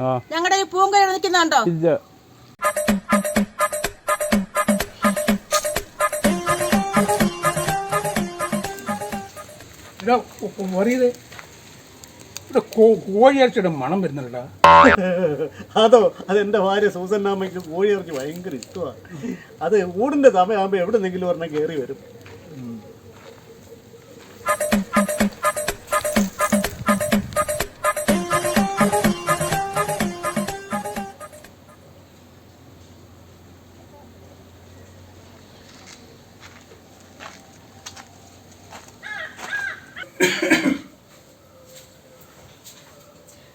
ആ. ഞങ്ങളുടെ ഈ പൂങ്കഴ നിൽക്കുന്നുണ്ടോ? വറിയത് ഇവിടെ കോഴി മണം വരുന്നില്ല അതോ അതെന്റെ ഭാര്യ സൂസന്നാമ്മയ്ക്ക് കോഴിയിറച്ചി ഭയങ്കര ഇഷ്ടമാണ് അത് ഊടിന്റെ സമയമാകുമ്പോൾ എവിടെന്നെങ്കിലും ഒരെണ്ണം കയറി വരും.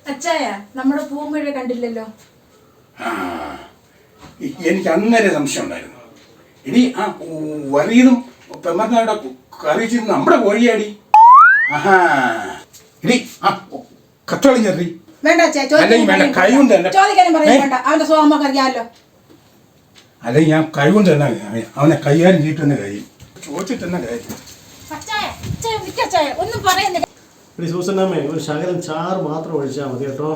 അച്ചായ നമ്മുടെ പൂമ്പഴ കണ്ടില്ലല്ലോ? എനിക്ക് അന്നേരം സംശയം ഉണ്ടായിരുന്നു. ഇനി ആ വലിയതും പെമ്മർന്നാടെ കറി ചെയ്ത് നമ്മുടെ കോഴിയാടി. ആഹാ. ഇടി ആ കത്തോളി ചെറി വേണ്ട അല്ലെങ്കിൽ ഞാൻ കൈകൊണ്ട് തന്നെ അവനെ കൈകാര്യം ചെയ്തിട്ട് തന്നെ കാര്യം ചോദിച്ചിട്ട് തന്നെ കാര്യം ഒന്നും പറയുന്നില്ല. സൂസന്നാമ്മേ ഒരു ശകലം ചാറ് മാത്രം ഒഴിച്ചാൽ മതി കേട്ടോ.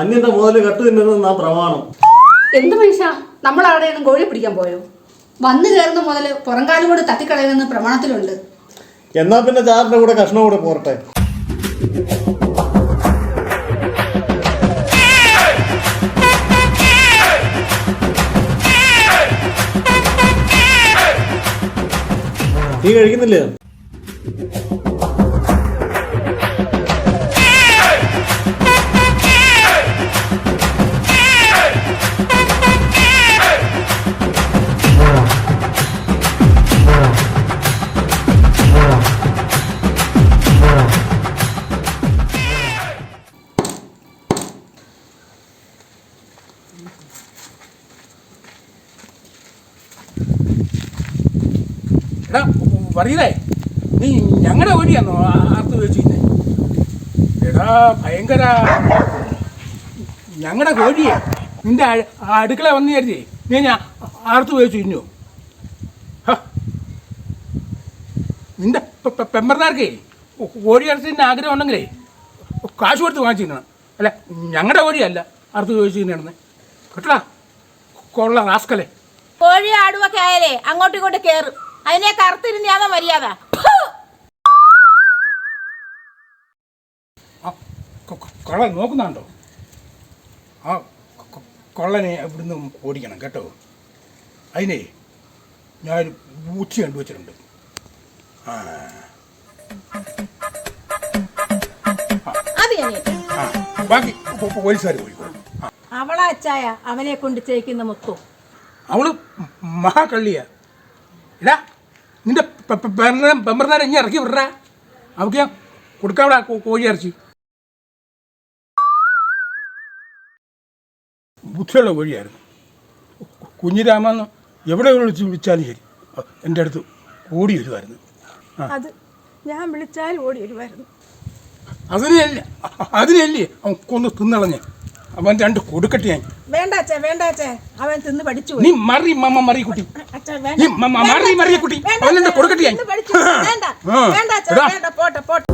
അന്യന്റെ മുതൽ കട്ടു തിന്നുന്ന പ്രമാണം. എന്ത് മനുഷ്യ നമ്മൾ അവിടെയൊന്നും കോഴി പിടിക്കാൻ പോയോ? വന്നു കയറുന്ന മുതൽ പുറംകാലം കൂടെ തട്ടിക്കളയുന്ന പ്രമാണത്തിലുണ്ട്. എന്നാ പിന്നെ ചാറിന്റെ കൂടെ കഷ്ണം കൂടെ പോരട്ടെ. നീ കഴിക്കുന്നില്ലേ? എടാ വറിയതേ നീ ഞങ്ങളുടെ ഓടിയാന്നോ ആർത്ത് വെച്ചിരുന്നേ. എടാ ഭയങ്കര ഞങ്ങളുടെ കോഴിയെ. നിന്റെ അടുക്കള വന്നു കരുതി നീ ഞാൻ ആർത്ത് ചോദിച്ചു ഇന്നു നിന്റെ പെമ്പർന്നാർക്കേ കോഴി ഇറച്ചിന് ആഗ്രഹം ഉണ്ടെങ്കിലേ കാശ് കൊടുത്ത് വാങ്ങിച്ചിരുന്നു അല്ല ഞങ്ങളുടെ കോഴിയല്ല അറുത്ത് ചോദിച്ചു തിന്നണന്ന് കേട്ടടാ കൊള്ള റാസ്കലേ. കോഴി ആടുവൊക്കെ ആയാലേ അങ്ങോട്ടും ഇങ്ങോട്ടും കേറും. അതിനെ കറുത്തിരുന്നാ മര്യാദ? കൊള്ളൻ നോക്കുന്നുണ്ടോ? ആ കൊള്ളനെ ഇവിടുന്ന് ഓടിക്കണം കേട്ടോ. അതിനെ ഞാൻ ബൂത്തി കണ്ടുവച്ചിട്ടുണ്ട് ആ. ബാക്കി പോലീസുകാർ പോയിക്കോളും. അവളെ അച്ചായ അവനെ കൊണ്ട് ചേക്കുന്ന മുത്തു. അവൾ മഹാകള്ളിയാ. ഇടാ നിന്റെ പെമ്പർന്നാരെ ഇനി ഇറക്കി വിടറ അവക്ക് ഞാൻ കൊടുക്കാവിടാ കോഴി ഇറച്ചി. ബുദ്ധിയുള്ള കോഴിയായിരുന്നു. കുഞ്ഞിരാമെന്ന് എവിടെ വിളിച്ച് വിളിച്ചാലും ശരി. എന്റെ അടുത്ത് ഓടി വരുമായിരുന്നു. അത് ഞാൻ വിളിച്ചാൽ ഓടി വരുമായിരുന്നു. അതിനല്ലേ അതിനല്ലേ അവൻ കൊന്ന് തിന്നളഞ്ഞ്. അവൻ രണ്ട് കൊടുക്കട്ടെ ഞാൻ. വേണ്ട അച്ഛാ വേണ്ട അച്ഛാ അവൻ തിന്ന് പഠിച്ചു നീ മറി മമ്മ മറി കുട്ടി. അച്ഛാ നീ മ- മ- മറി മറിയ കുട്ടി. അവനെന്താ കൊടുക്കട്ടെ ഞാൻ. തിന്ന് പഠിച്ചു വേണ്ട ആ. വേണ്ട അച്ഛാ എടാ. വേണ്ട പോട്ടെ പോട്ടെ.